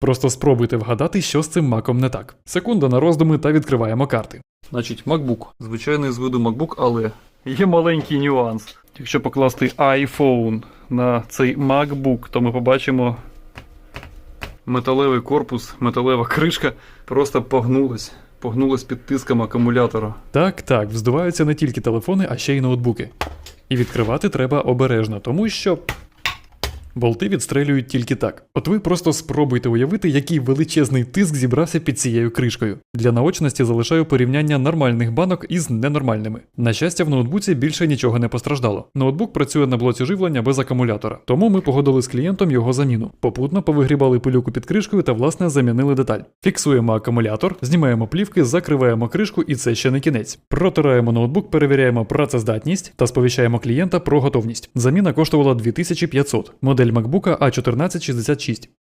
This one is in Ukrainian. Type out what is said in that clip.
Просто спробуйте вгадати, що з цим маком не так. Секунда на роздуми та відкриваємо карти. Значить, MacBook. Звичайний з виду MacBook, але є маленький нюанс. Якщо покласти iPhone на цей MacBook, то ми побачимо металевий корпус, металева кришка просто погнулась. Погнулась під тиском акумулятора. Так, так, вздуваються не тільки телефони, а ще й ноутбуки. І відкривати треба обережно, тому що болти відстрелюють тільки так. От ви просто спробуйте уявити, який величезний тиск зібрався під цією кришкою. Для наочності залишаю порівняння нормальних банок із ненормальними. На щастя, в ноутбуці більше нічого не постраждало. Ноутбук працює на блоці живлення без акумулятора, тому ми погодили з клієнтом його заміну. Попутно повигрібали пилюку під кришкою та власне замінили деталь. Фіксуємо акумулятор, знімаємо плівки, закриваємо кришку, і це ще не кінець. Протираємо ноутбук, перевіряємо працездатність та сповіщаємо клієнта про готовність. Заміна коштувала 2500. Модель MacBook A1466.